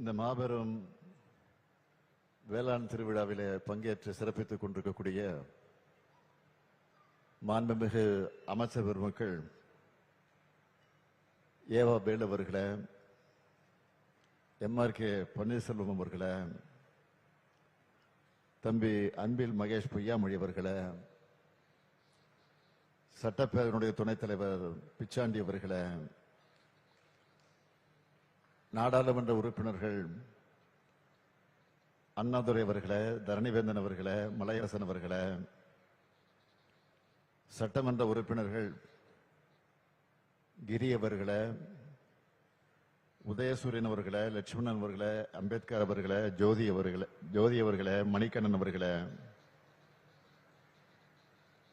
இந்த மாபெரும் வேளாண் திருவிழாவிலே பங்கேற்று சிறப்பித்துக் கொண்டிருக்கக்கூடிய மாண்புமிகு அமைச்சர் பெருமக்கள் ஏவா பேல் அவர்களை எம்ஆர் கே பன்னீர்செல்வம் அவர்களை தம்பி அன்பில் மகேஷ் பொய்யாமொழி அவர்களை சட்டப்பேரவையினுடைய துணைத் தலைவர் பிச்சாண்டி அவர்களை நாடாளுமன்ற உறுப்பினர்கள் அண்ணாதுரை அவர்களை தரணிவேந்தன் அவர்களை மலையரசன் அவர்களை சட்டமன்ற உறுப்பினர்கள் கிரி அவர்களை உதயசூரியன் அவர்களை லட்சுமணன் அவர்களை அம்பேத்கர் அவர்களை ஜோதி அவர்களை ஜோதி அவர்களை மணிகண்ணன் அவர்களை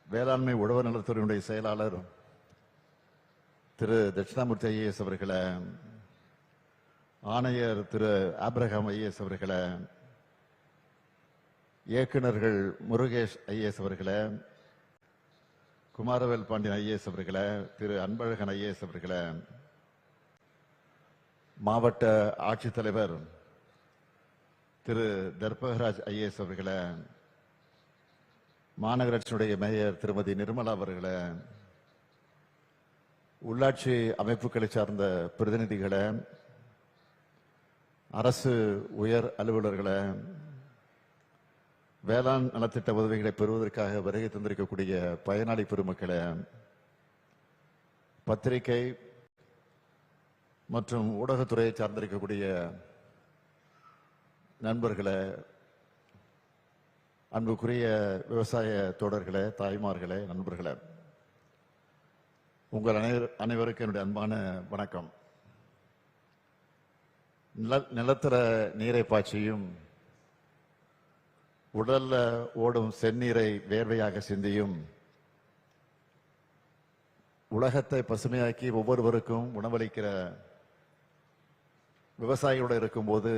வேளாண்மை உழவர் நலத்துறையினுடைய செயலாளர் திரு தட்சிணாமூர்த்தி ஐஏஎஸ் அவர்களை ஆணையர் திரு ஆப்ரஹாம் ஐஏஎஸ் அவர்களை இயக்குனர்கள் முருகேஷ் ஐஏஎஸ் அவர்களை குமாரவேல் பாண்டியன் ஐஏஎஸ் அவர்களை திரு அன்பழகன் ஐஏஎஸ் அவர்களை மாவட்ட ஆட்சித்தலைவர் திரு தர்பகராஜ் ஐஏஎஸ் அவர்களை மாநகராட்சியுடைய மேயர் திருமதி நிர்மலா அவர்களை உள்ளாட்சி அமைப்புகளை சார்ந்த பிரதிநிதிகளை அரசு உயர் அலுவலர்களை வேளாண் நலத்திட்ட உதவிகளை பெறுவதற்காக வருகை தந்திருக்கக்கூடிய பயனாளி பெருமக்களை பத்திரிகை மற்றும் ஊடகத்துறையை சார்ந்திருக்கக்கூடிய நண்பர்களை அன்புக்குரிய விவசாய தோழர்களே தாய்மார்களே நண்பர்களே உங்கள் அனைவர் அனைவருக்கும் என்னுடைய அன்பான வணக்கம். நில நிலத்தர நீரை பாய்ச்சியும் உடல்ல ஓடும் செந்நீரை வேர்வையாக சிந்தியும் உலகத்தை பசுமையாக்கி ஒவ்வொருவருக்கும் உணவளிக்கிற விவசாயிகளோட இருக்கும்போது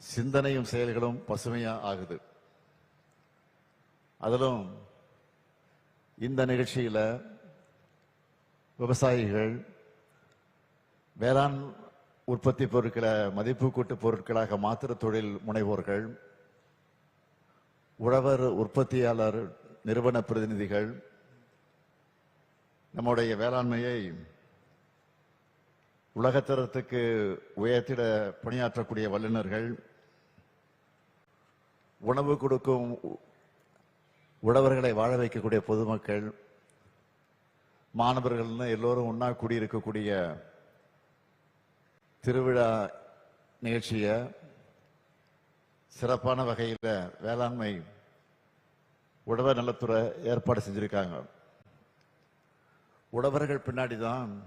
சிந்தனையும் செயல்களும் பசுமையா ஆகுது. அதிலும் இந்த நிகழ்ச்சியில விவசாயிகள் வேளாண் உற்பத்தி பொருட்களை மதிப்பு கூட்டு பொருட்களாக மாத்திர தொழில் முனைவோர்கள் உழவர் உற்பத்தியாளர் நிறுவன பிரதிநிதிகள் நம்முடைய வேளாண்மையை உலகத்தரத்துக்கு உயர்த்திட பணியாற்றக்கூடிய வல்லுநர்கள் உணவு கொடுக்கும் உழவர்களை வாழ வைக்கக்கூடிய பொதுமக்கள் மாணவர்கள்னு எல்லோரும் ஒன்றா கூடியிருக்கக்கூடிய திருவிழா நிகழ்ச்சியை சிறப்பான வகையில் வேளாண்மை உழவர் நலத்துறை ஏற்பாடு செஞ்சுருக்காங்க. உழவர்கள் பின்னாடி தான்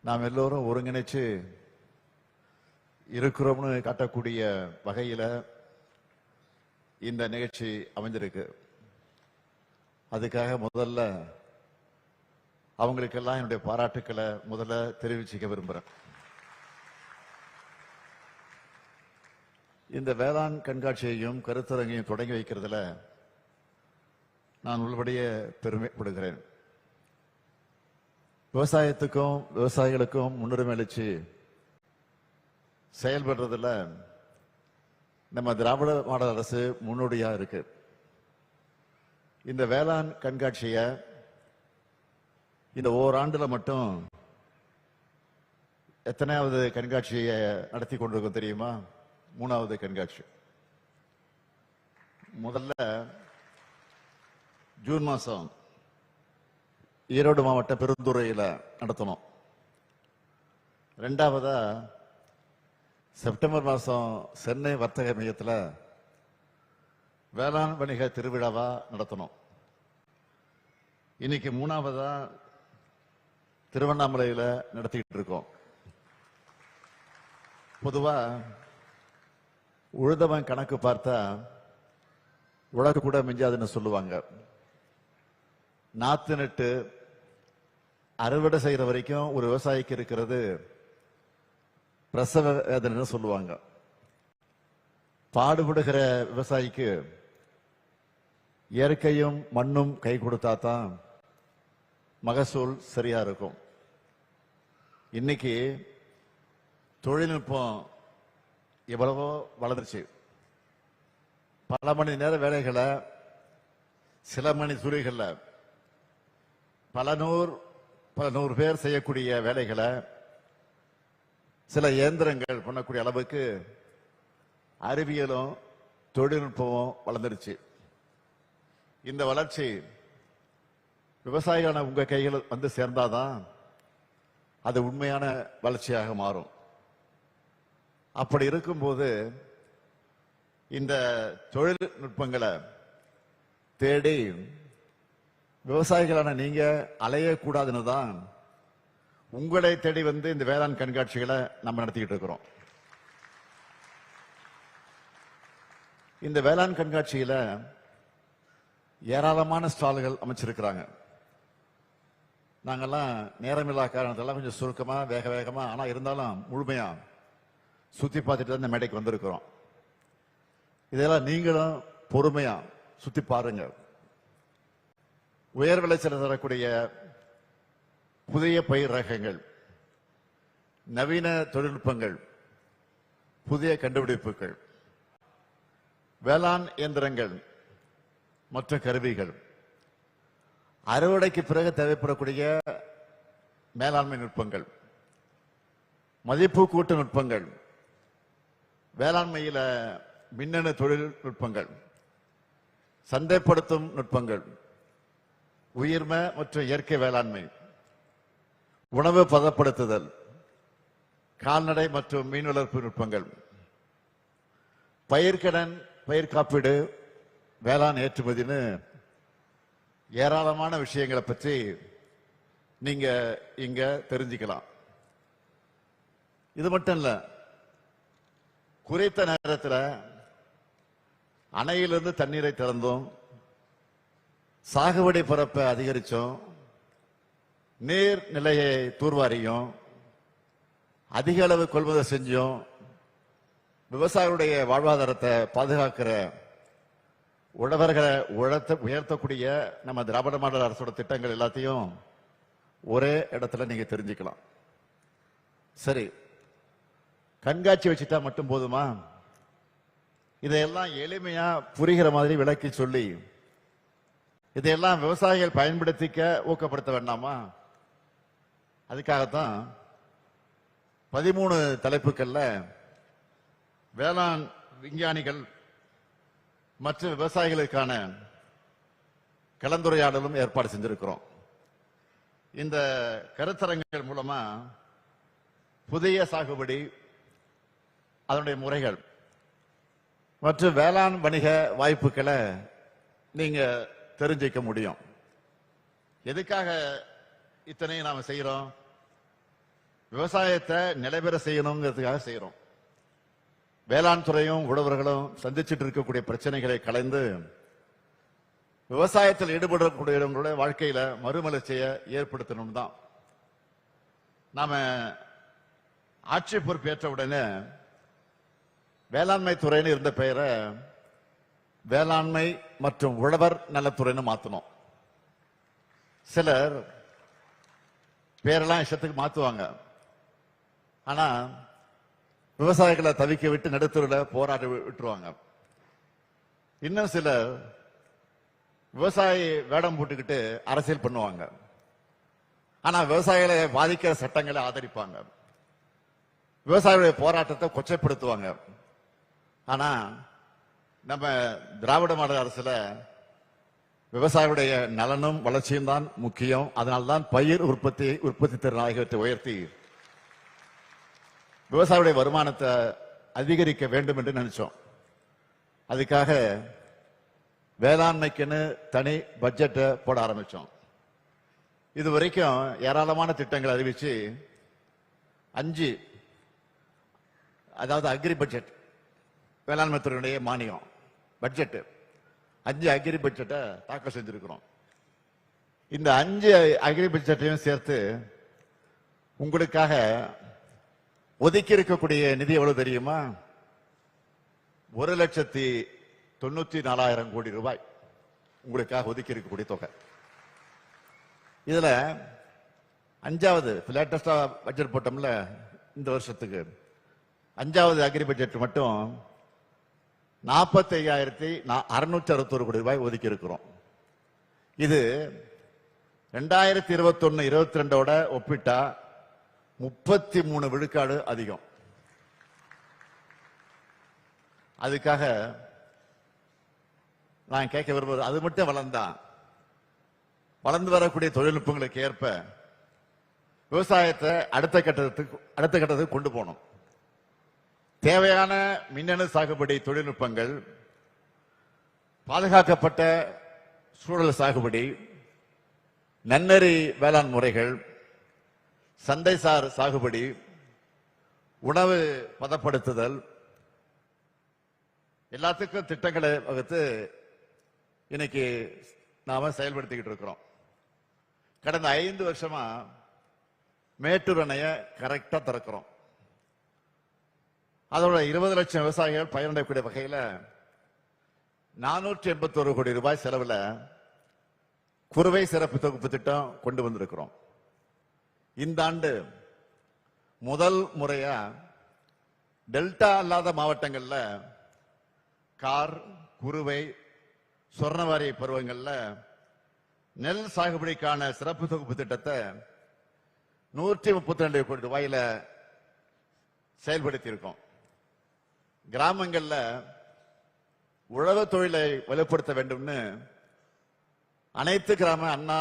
நாம் எல்லோரும் ஒருங்கிணைச்சு இருக்கிறோம்னு காட்டக்கூடிய வகையில இந்த நிகழ்ச்சி அமைஞ்சிருக்கு. அதுக்காக முதல்ல அவங்களுக்கெல்லாம் என்னுடைய பாராட்டுக்களை முதல்ல தெரிவிச்சுக்க விரும்புகிறேன் இந்த வேளாண் கண்காட்சியையும் கருத்தரங்கையும் தொடங்கி வைக்கிறதுல நான் உள்ளபடியே பெருமைப்படுகிறேன். விவசாயத்துக்கும் விவசாயிகளுக்கும் முன்னுரிமை அளித்து செயல்படுறதுல நம்ம திராவிட மாடல் அரசு முன்னோடியாக இருக்கு. இந்த வேளாண் கண்காட்சியை இந்த ஓராண்டுல மட்டும் எத்தனையாவது கண்காட்சியை நடத்தி கொண்டிருக்கோம் தெரியுமா? மூணாவது கண்காட்சி. முதல்ல ஜூன் மாசம் ஈரோடு மாவட்ட பெருந்துறையில நடத்தணும். ரெண்டாவதா செப்டம்பர் மாசம் சென்னை வர்த்தக மையத்தில் வேளாண் வணிக திருவிழாவா நடத்தணும். இன்னைக்கு மூணாவதா திருவண்ணாமலையில நடத்திக்கிட்டு இருக்கோம். பொதுவா உழுதவன் கணக்கு பார்த்தா உலக கூட மிஞ்சாதுன்னு சொல்லுவாங்க. நாத்து நட்டு அறுவடை செய்யற வரைக்கும் ஒரு விவசாயிக்கு இருக்கிறது பிரசவ வேதனைன்னு சொல்லுவாங்க. பாடுபடுகிற விவசாயிக்கு இயற்கையும் மண்ணும் கை கொடுத்தா தான் மகசூல் சரியா இருக்கும். இன்னைக்கு தொழில்நுட்பம் எவ்வளவோ வளர்ந்துருச்சு. பல மணி நேர வேலைகளை சில மணி துறைகளில் பல நூறு பல நூறு பேர் செய்யக்கூடிய வேலைகளை சில இயந்திரங்கள் பண்ணக்கூடிய அளவுக்கு அறிவியலும் தொழில்நுட்பமும் வளர்ந்துருச்சு. இந்த வளர்ச்சி விவசாயிகளான உங்க கைகள் வந்து சேர்ந்தாதான் அது உண்மையான வளர்ச்சியாக மாறும். அப்படி இருக்கும்போது இந்த தொழில்நுட்பங்களை தேடி விவசாயிகளான நீங்க அலையக்கூடாதுன்னு தான் உங்களை தேடி வந்து இந்த வேளாண் கண்காட்சிகளை நம்ம நடத்திக்கிட்டு இருக்கிறோம். இந்த வேளாண் கண்காட்சியில ஏராளமான ஸ்டால்கள் அமைச்சிருக்கிறாங்க. நாங்கெல்லாம் நேரமில்லா காரணத்தெல்லாம் கொஞ்சம் சுருக்கமாக வேக வேகமாக ஆனால் இருந்தாலும் முழுமையாக சுற்றி பார்த்துட்டு தான் இந்த மேடைக்கு வந்திருக்கிறோம். இதெல்லாம் நீங்களும் பொறுமையாக சுற்றி பாருங்கள். உயர் விளைச்சல் தரக்கூடிய புதிய பயிர் ரகங்கள் நவீன தொழில்நுட்பங்கள் புதிய கண்டுபிடிப்புகள் வேளாண் இயந்திரங்கள் மற்ற கருவிகள் அறுவடைக்கு பிறகு தேவைப்படக்கூடிய மேலாண்மை நுட்பங்கள் மதிப்பு கூட்டு நுட்பங்கள் வேளாண்மையில மின்னணு தொழில்நுட்பங்கள் சந்தைப்படுத்தும் நுட்பங்கள் உயிர்ம மற்றும் இயற்கை வேளாண்மை உணவு பதப்படுத்துதல் கால்நடை மற்றும் மீன் வளர்ப்பு நுட்பங்கள் பயிர்க்கடன் பயிர் காப்பீடு வேளாண் ஏற்றுமதின்னு ஏராளமான விஷயங்களை பற்றி நீங்க இங்க தெரிஞ்சுக்கலாம். இது மட்டும் இல்ல குறைத்த நேரத்தில் அணையிலிருந்து தண்ணீரை திறந்தோம் சாகுபடி பரப்பை அதிகரிச்சோம் நீர் நிலையை தூர்வாரியும் அதிக அளவு கொள்முதல் செஞ்சோம் விவசாயிகளுடைய வாழ்வாதாரத்தை பாதுகாக்கிற உழவர்களை உழத்த உயர்த்தக்கூடிய நம்ம திராவிட மாடல் அரசோட திட்டங்கள் எல்லாத்தையும் ஒரே இடத்துல நீங்க தெரிஞ்சுக்கலாம். சரி. கண்காட்சி வச்சுட்டா மட்டும் போதுமா? இதையெல்லாம் எளிமையா புரிகிற மாதிரி விளக்கி சொல்லி இதையெல்லாம் விவசாயிகள் பயன்படுத்திக்க ஊக்கப்படுத்த வேண்டாமா? அதுக்காகத்தான் பதிமூணு தலைப்புகள்ல வேளாண் விஞ்ஞானிகள் மற்ற விவசாயிகளுக்கான கலந்துரையாடலும் ஏற்பாடு செஞ்சிருக்கிறோம். இந்த கருத்தரங்குகள் மூலமா புதிய சாகுபடி அதனுடைய முறைகள் மற்றும் வேளாண் வணிக வாய்ப்புகளை நீங்க தெரிஞ்சுக்க முடியும். எதுக்காக இத்தனையும் நாம செய்யறோம் விவசாயத்தை நிலைபெற செய்யணுங்கிறதுக்காக செய்யறோம் வேளாண் துறையும் உழவர்களும் சந்திச்சுட்டு இருக்கக்கூடிய பிரச்சனைகளை கலைந்து விவசாயத்தில் ஈடுபடக்கூடியவங்களுடைய வாழ்க்கையில மறுமலர்ச்சியை ஏற்படுத்தணும் தான். நாம ஆட்சி பொறுப்பேற்ற உடனே வேளாண்மை துறைன்னு இருந்த பெயரை வேளாண்மை மற்றும் உழவர் நலத்துறைன்னு மாத்தணும். சிலர் பேரெல்லாம் இஷ்டத்துக்கு மாத்துவாங்க. ஆனா விவசாயிகளை தவிக்க விட்டு நடுத்தருவில் போராட விட்டுருவாங்க. இன்னும் சில விவசாயி வேடம் போட்டுக்கிட்டு அரசியல் பண்ணுவாங்க. ஆனா விவசாயிகளை பாதிக்கிற சட்டங்களை ஆதரிப்பாங்க. விவசாயிகளுடைய போராட்டத்தை கொச்சைப்படுத்துவாங்க. ஆனா நம்ம திராவிட மாடல் அரசுல விவசாயிகளுடைய நலனும் வளர்ச்சியும் தான் முக்கியம். அதனால்தான் பயிர் உற்பத்தி உற்பத்தி திறன் ஆகியவற்றை உயர்த்தி விவசாயிகளுடைய வருமானத்தை அதிகரிக்க வேண்டும் என்று நினைச்சோம். அதுக்காக வேளாண்மைக்குன்னு தனி பட்ஜெட்டை போட ஆரம்பித்தோம் இது வரைக்கும் ஏராளமான திட்டங்களை அறிவித்து அஞ்சு அதாவது அக்ரி பட்ஜெட் வேளாண்மை துறையினுடைய மானியம் பட்ஜெட்டு அஞ்சு அக்ரி பட்ஜெட்டை தாக்கல் செஞ்சுருக்கிறோம். இந்த அஞ்சு அக்ரி பட்ஜெட்டையும் சேர்த்து உங்களுக்காக ஒதுக்கி இருக்கக்கூடிய நிதி எவ்வளவு தெரியுமா? ஒரு லட்சத்தி தொண்ணூத்தி நாலாயிரம் கோடி ரூபாய் உங்களுக்காக ஒதுக்கி இருக்கக்கூடிய தொகை. இதுல அஞ்சாவது லேட்டஸ்டா பட்ஜெட் போட்டோம்ல இந்த வருஷத்துக்கு. அஞ்சாவது அக்ரி பட்ஜெட் மட்டும் நாற்பத்தி ஐயாயிரத்தி அறுநூற்றி அறுபத்தொரு கோடி ரூபாய் ஒதுக்கி இருக்கிறோம் இது ரெண்டாயிரத்தி இருபத்தொன்னு இருபத்தி ரெண்டோட ஒப்பிட்டா முப்பத்தி மூணு விழுக்காடு அதிகம். அதுக்காக நான் கேட்க விரும்புவது அது மட்டும் வளர்ந்தா வளர்ந்து வரக்கூடிய தொழில்நுட்பங்களுக்கு ஏற்ப விவசாயத்தை அடுத்த கட்டத்துக்கு அடுத்த கட்டத்துக்கு கொண்டு போகணும். தேவையான மின்னணு சாகுபடி தொழில்நுட்பங்கள் பாதுகாக்கப்பட்ட சூழல் சாகுபடி நன்னறி வேளாண் முறைகள் சந்தைசார் சாகுபடி உணவு பதப்படுத்துதல் எல்லாத்துக்கும் திட்டங்களை வகுத்து இன்னைக்கு நாம செயல்படுத்திக்கிட்டு இருக்கிறோம். கடந்த ஐந்து வருஷமா மேட்டூர் அணைய கரெக்டா திறக்கிறோம். அதோட இருபது லட்சம் விவசாயிகள் பயனடையக்கூடிய வகையில நானூற்றி எண்பத்தோரு கோடி ரூபாய் செலவில் குறுவை சிறப்பு தொகுப்பு திட்டம் கொண்டு வந்திருக்கிறோம். இந்த ஆண்டு முதல் முறையா டெல்டா அல்லாத மாவட்டங்கள்ல கார் குறுவை சொர்ணவாரி பருவங்கள்ல நெல் சாகுபடிக்கான சிறப்பு தொகுப்பு திட்டத்தை நூற்றி முப்பத்தி ரெண்டு கோடி ரூபாயில செயல்படுத்தி இருக்கோம் கிராமங்கள்ல உழவு தொழிலை வலுப்படுத்த வேண்டும்னு அனைத்து கிராம அண்ணா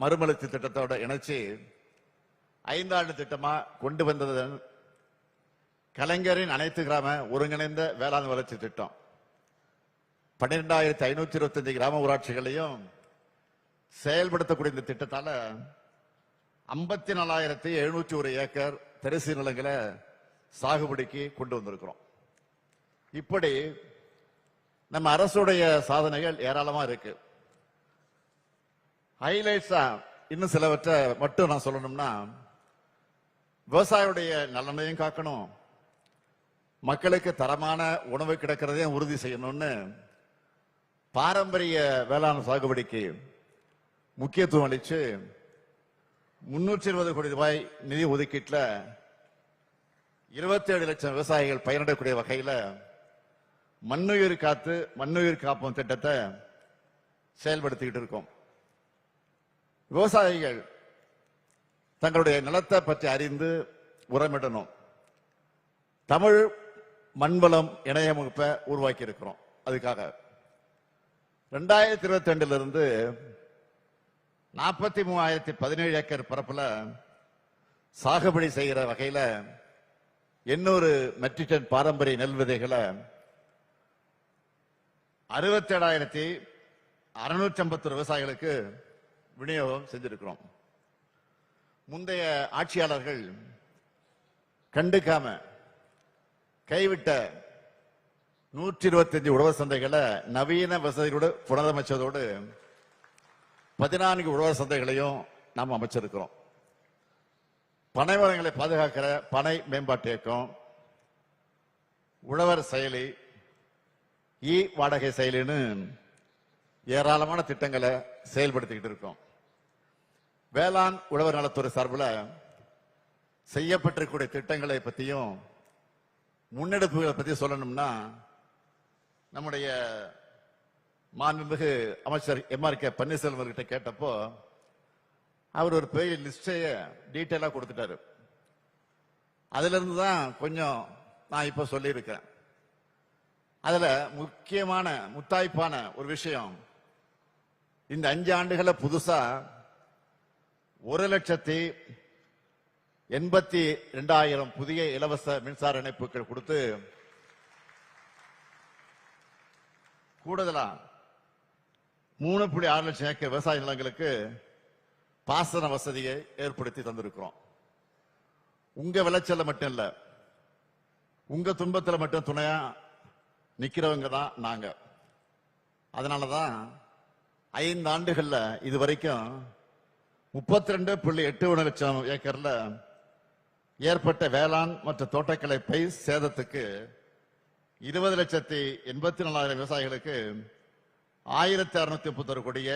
மறுமலர்ச்சி திட்டத்தோட இணைச்சு ஐந்தாண்டு திட்டமா கொண்டு வந்தது கலைஞரின் அனைத்து கிராம ஒருங்கிணைந்த வேளாண் வளர்ச்சி திட்டம். பன்னிரெண்டாயிரத்தி ஐநூத்தி இருபத்தஞ்சு கிராம ஊராட்சிகளையும் செயல்படுத்தக்கூடிய இந்த திட்டத்தால ஐம்பத்தி நாலாயிரத்தி எழுநூற்றி ஒரு ஏக்கர் தரிசு நிலங்களை சாகுபடிக்கு கொண்டு வந்திருக்கிறோம். இப்படி நம்ம அரசுடைய சாதனைகள் ஏராளமா இருக்கு. ஹைலைட்ஸா இன்னும் சிலவற்றை மட்டும் நான் சொல்லணும்னா விவசாயியுடைய நலனையும் காக்கணும். மக்களுக்கு தரமான உணவு கிடைக்கிறதையும் உறுதி செய்யணும்னு பாரம்பரிய வேளாண் சாகுபடிக்கு முக்கியத்துவம் அளித்து முன்னூற்றி இருபது கோடி ரூபாய் நிதி ஒதுக்கீட்டில் இருபத்தி ஏழு லட்சம் விவசாயிகள் பயனடக்கூடிய வகையில் மண்ணுயிர் காத்து மண்ணுயிர் காப்போம் திட்டத்தை செயல்படுத்திக்கிட்டு இருக்கோம். விவசாயிகள் தங்களுடைய நிலத்தை பற்றி அறிந்து உரமிடணும். தமிழ் மண்வளம் இணைய முகப்பை உருவாக்கி இருக்கிறோம் அதுக்காக. ரெண்டாயிரத்தி இருபத்தி ரெண்டுலேருந்து நாற்பத்தி மூவாயிரத்தி பதினேழு ஏக்கர் பரப்புல சாகுபடி செய்கிற வகையில எண்ணூறு மெட்ரிக் டன் பாரம்பரிய நெல் விதைகளை அறுபத்தேழாயிரத்தி அறுநூற்றி ஐம்பத்தொரு விவசாயிகளுக்கு விநியோகம் செஞ்சிருக்கிறோம். முந்தைய ஆட்சியாளர்கள் கண்டுக்காம கைவிட்ட நூற்றி இருபத்தஞ்சு உழவர் சந்தைகளை நவீன வசதிகளோடு புனரமைச்சதோடு பதினான்கு உழவர் சந்தைகளையும் நாம் அமைச்சிருக்கிறோம். பனை வளங்களை பாதுகாக்கிற பனை மேம்பாட்டு இயக்கம் உழவர் செயலி இ வாடகை செயலின்னு ஏராளமான திட்டங்களை செயல்படுத்திக்கிட்டு இருக்கோம். வேளாண் உழவர் நலத்துறை சார்பில் செய்யப்பட்டிருக்கக்கூடிய திட்டங்களை பற்றியும் முன்னெடுப்புகளை பற்றி சொல்லணும்னா நம்முடைய மாண்புமிகு அமைச்சர் எம் ஆர் கே பன்னீர்செல்வம் அவர்கிட்ட கேட்டப்போ அவர் ஒரு பெரிய லிஸ்டைய டீட்டெயிலாக கொடுத்துட்டாரு. அதிலிருந்து தான் கொஞ்சம் நான் இப்போ சொல்லியிருக்கேன் அதில் முக்கியமான முத்தாய்ப்பான ஒரு விஷயம் இந்த அஞ்சு ஆண்டுகளை புதுசாக ஒரு லட்சத்தி எண்பத்தி ரெண்டாயிரம் புதிய இலவச மின்சார இணைப்புகள் கொடுத்து கூடுதலா மூணு புள்ளி ஆறு லட்சம் ஏக்கர் விவசாய நிலங்களுக்கு பாசன வசதியை ஏற்படுத்தி தந்திருக்கிறோம். உங்க விளைச்சல மட்டும் இல்ல உங்க துன்பத்துல மட்டும் துணையா நிக்கிறவங்க தான் நாங்க. அதனாலதான் ஐந்து ஆண்டுகள்ல இது வரைக்கும் முப்பத்தி ரெண்டு புள்ளி எட்டு ஒன்று லட்சம் ஏக்கர்ல ஏற்பட்ட வேளாண் மற்றும் தோட்டக்கலை பயிர் சேதத்துக்கு இருபது லட்சத்தி எண்பத்தி நாலாயிரம் விவசாயிகளுக்கு ஆயிரத்தி அறுநூத்தி முப்பத்தொரு கோடிய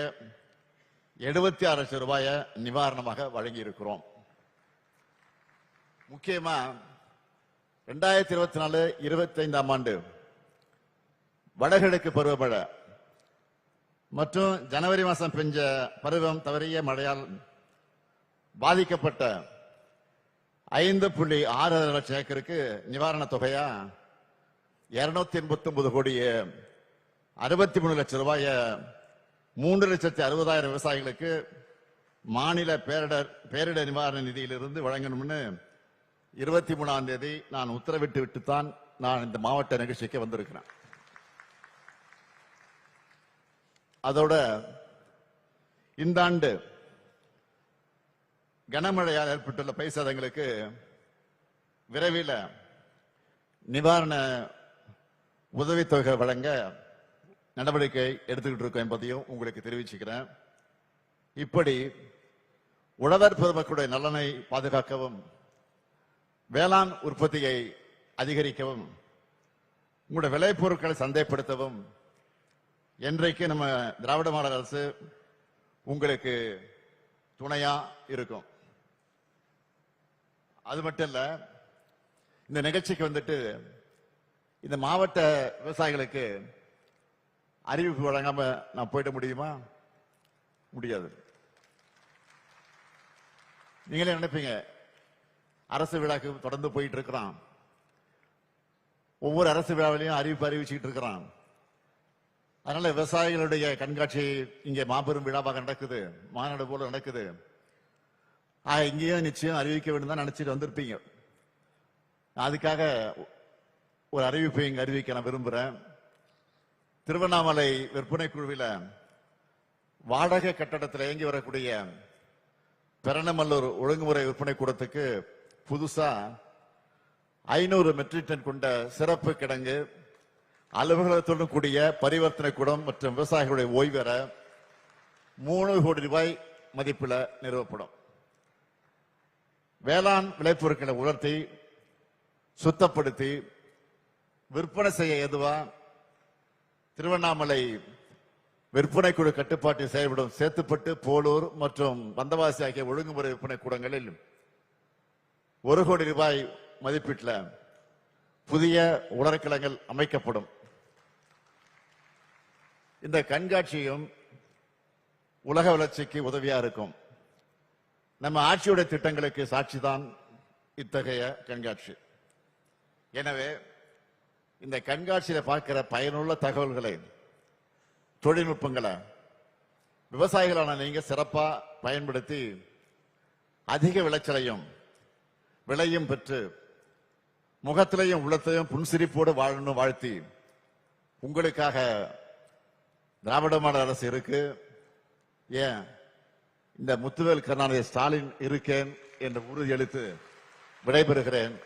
எழுபத்தி ஆறு லட்சம் ரூபாயை நிவாரணமாக வழங்கி இருக்கிறோம் முக்கியமா ரெண்டாயிரத்தி இருபத்தி நாலு இருபத்தி ஐந்தாம் ஆண்டு வடகிழக்கு பருவமழை மற்றும் ஜனவரி மாதம் பெஞ்ச பருவம் தவறிய மழையால் பாதிக்கப்பட்ட ஐந்து புள்ளி ஆறு லட்சம் ஏக்கருக்கு நிவாரணத் தொகையா? இருநூத்தி எண்பத்தி ஒன்பது கோடியே அறுபத்தி மூணு லட்சம் ரூபாய மூன்று லட்சத்தி அறுபதாயிரம் விவசாயிகளுக்கு மாநில பேரிடர் பேரிடர் நிவாரண நிதியிலிருந்து வழங்கணும்னு இருபத்தி மூணாம் தேதி நான் உத்தரவிட்டு விட்டுத்தான் நான் இந்த மாவட்ட நிகழ்ச்சிக்கு வந்திருக்கிறேன். அதோட இந்த ஆண்டு கனமழையால் ஏற்பட்டுள்ள பயிர் சேதங்களுக்கு விரைவில் நிவாரண உதவித்தொகை வழங்க நடவடிக்கை எடுத்துக்கிட்டு இருக்கோம் என்பதையும் உங்களுக்கு தெரிவிச்சுக்கிறேன். இப்படி உழவர் பெருமக்களுடைய நலனை பாதுகாக்கவும் வேளாண் உற்பத்தியை அதிகரிக்கவும் உங்களுடைய விளைபொருட்களை சந்தைப்படுத்தவும் என்றைக்கு நம்ம திராவிட மாடல் அரசு உங்களுக்கு துணையா இருக்கும்? அது மட்டும் இல்ல இந்த நிகழ்ச்சிக்கு வந்துட்டு இந்த மாவட்ட விவசாயிகளுக்கு அறிவிப்பு வழங்காம நான் போயிட முடியுமா? முடியாது. நீங்களே நினைப்பீங்க அரசு விழாக்கு தொடர்ந்து போயிட்டு இருக்கிறான். ஒவ்வொரு அரசு விழாவிலையும் அறிவிப்பு அறிவிச்சுக்கிட்டு இருக்கிறான். அதனால விவசாயிகளுடைய கண்காட்சி இங்கே மாபெரும் விழாவாக நடக்குது. மாநாடு போல நடக்குது. இங்கேயும் நிச்சயம் அறிவிக்க வேண்டும் தான் நினைச்சிட்டு வந்திருப்பீங்க. அதுக்காக ஒரு அறிவிப்பை இங்க அறிவிக்க நான் விரும்புறேன். திருவண்ணாமலை விற்பனை குழுவில் வாடகை கட்டடத்தில் இயங்கி வரக்கூடிய பெரணமல்லூர் ஒழுங்குமுறை விற்பனை கூடத்துக்கு புதுசா ஐநூறு மெட்ரிக் டன் கொண்ட சிறப்பு கிடங்கு அலுவலகத்துடன் கூடிய பரிவர்த்தனை கூடம் மற்றும் விவசாயிகளுடைய ஓய்வெற மூணு கோடி ரூபாய் மதிப்பில் நிறுவப்படும். வேளாண் விளைபொருட்களை உலர்த்தி சுத்தப்படுத்தி விற்பனை செய்ய ஏதுவா திருவண்ணாமலை விற்பனை குழு கட்டுப்பாட்டில் செயல்படும் சேத்துப்பட்டு போலூர் மற்றும் வந்தவாசி ஆகிய ஒழுங்குமுறை விற்பனை கூடங்களில் ஒரு கோடி ரூபாய் மதிப்பீட்டில் புதிய உலர்கிழங்கள் அமைக்கப்படும். இந்த கண்காட்சியும் உலக வளர்ச்சிக்கு உதவியா இருக்கும். நம்ம ஆட்சியுடைய திட்டங்களுக்கு சாட்சி தான் இத்தகைய கண்காட்சி. எனவே இந்த கண்காட்சியில பார்க்கிற பயனுள்ள தகவல்களை தொழில்நுட்பங்களை விவசாயிகளான நீங்க சிறப்பா பயன்படுத்தி அதிக விளைச்சலையும் விலையும் பெற்று முகத்திலையும் உள்ளத்திலையும் புன்சிரிப்போடு வாழணும் வாழ்த்தி உங்களுக்காக திராவிட மாடல் அரசு இருக்கு. ஏன்? இந்த முத்துவேல் கருணாநிதி ஸ்டாலின் இருக்கேன் என்ற உறுதியளித்து விடைபெறுகிறேன்.